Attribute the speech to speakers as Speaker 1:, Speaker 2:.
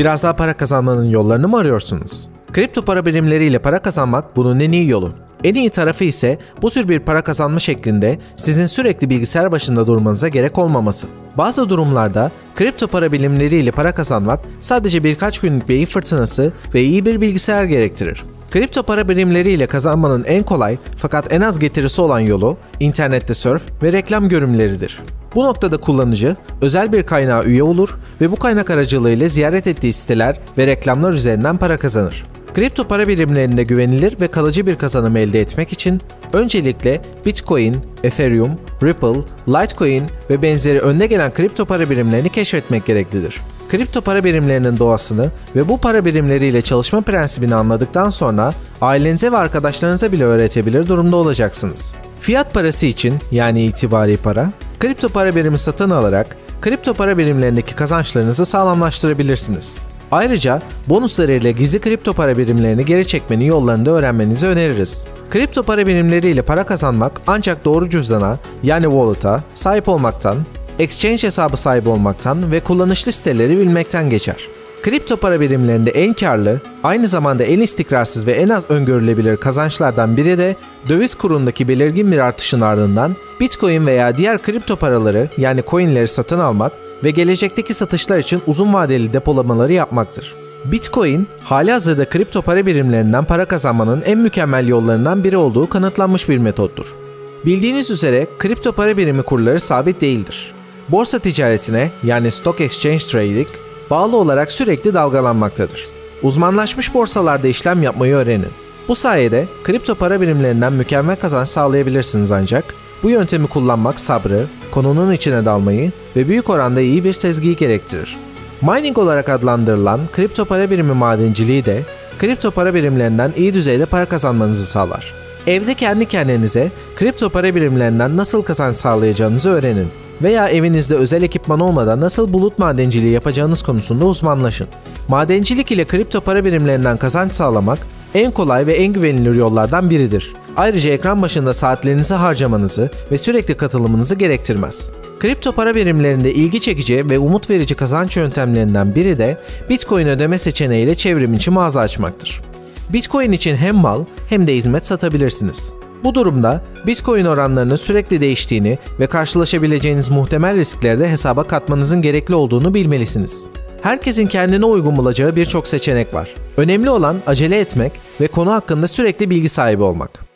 Speaker 1: Biraz daha para kazanmanın yollarını mı arıyorsunuz? Kripto para birimleriyle para kazanmak bunun en iyi yolu. En iyi tarafı ise bu tür bir para kazanma şeklinde sizin sürekli bilgisayar başında durmanıza gerek olmaması. Bazı durumlarda kripto para birimleriyle para kazanmak sadece birkaç günlük beyin fırtınası ve iyi bir bilgisayar gerektirir. Kripto para birimleriyle kazanmanın en kolay fakat en az getirisi olan yolu internette surf ve reklam görünümleridir. Bu noktada kullanıcı özel bir kaynağa üye olur ve bu kaynak aracılığıyla ziyaret ettiği siteler ve reklamlar üzerinden para kazanır. Kripto para birimlerinde güvenilir ve kalıcı bir kazanım elde etmek için öncelikle Bitcoin, Ethereum, Ripple, Litecoin ve benzeri önde gelen kripto para birimlerini keşfetmek gereklidir. Kripto para birimlerinin doğasını ve bu para birimleriyle çalışma prensibini anladıktan sonra ailenize ve arkadaşlarınıza bile öğretebilir durumda olacaksınız. Fiyat parası için yani itibari para, kripto para birimi satın alarak kripto para birimlerindeki kazançlarınızı sağlamlaştırabilirsiniz. Ayrıca bonuslarıyla gizli kripto para birimlerini geri çekmenin yollarını da öğrenmenizi öneririz. Kripto para birimleriyle para kazanmak ancak doğru cüzdana yani wallet'a sahip olmaktan, exchange hesabı sahibi olmaktan ve kullanışlı siteleri bilmekten geçer. Kripto para birimlerinde en karlı, aynı zamanda en istikrarsız ve en az öngörülebilir kazançlardan biri de döviz kurundaki belirgin bir artışın ardından Bitcoin veya diğer kripto paraları yani coinleri satın almak ve gelecekteki satışlar için uzun vadeli depolamaları yapmaktır. Bitcoin, hali hazırda kripto para birimlerinden para kazanmanın en mükemmel yollarından biri olduğu kanıtlanmış bir metottur. Bildiğiniz üzere kripto para birimi kurları sabit değildir. Borsa ticaretine yani Stock Exchange Trading bağlı olarak sürekli dalgalanmaktadır. Uzmanlaşmış borsalarda işlem yapmayı öğrenin. Bu sayede kripto para birimlerinden mükemmel kazanç sağlayabilirsiniz ancak bu yöntemi kullanmak sabrı, konunun içine dalmayı ve büyük oranda iyi bir sezgiyi gerektirir. Mining olarak adlandırılan kripto para birimi madenciliği de kripto para birimlerinden iyi düzeyde para kazanmanızı sağlar. Evde kendi kendinize kripto para birimlerinden nasıl kazanç sağlayacağınızı öğrenin veya evinizde özel ekipman olmadan nasıl bulut madenciliği yapacağınız konusunda uzmanlaşın. Madencilik ile kripto para birimlerinden kazanç sağlamak en kolay ve en güvenilir yollardan biridir. Ayrıca ekran başında saatlerinizi harcamanızı ve sürekli katılımınızı gerektirmez. Kripto para birimlerinde ilgi çekici ve umut verici kazanç yöntemlerinden biri de Bitcoin ödeme seçeneğiyle çevrim içi mağaza açmaktır. Bitcoin için hem mal hem de hizmet satabilirsiniz. Bu durumda Bitcoin oranlarının sürekli değiştiğini ve karşılaşabileceğiniz muhtemel riskleri de hesaba katmanızın gerekli olduğunu bilmelisiniz. Herkesin kendine uygun bulacağı birçok seçenek var. Önemli olan acele etmek ve konu hakkında sürekli bilgi sahibi olmak.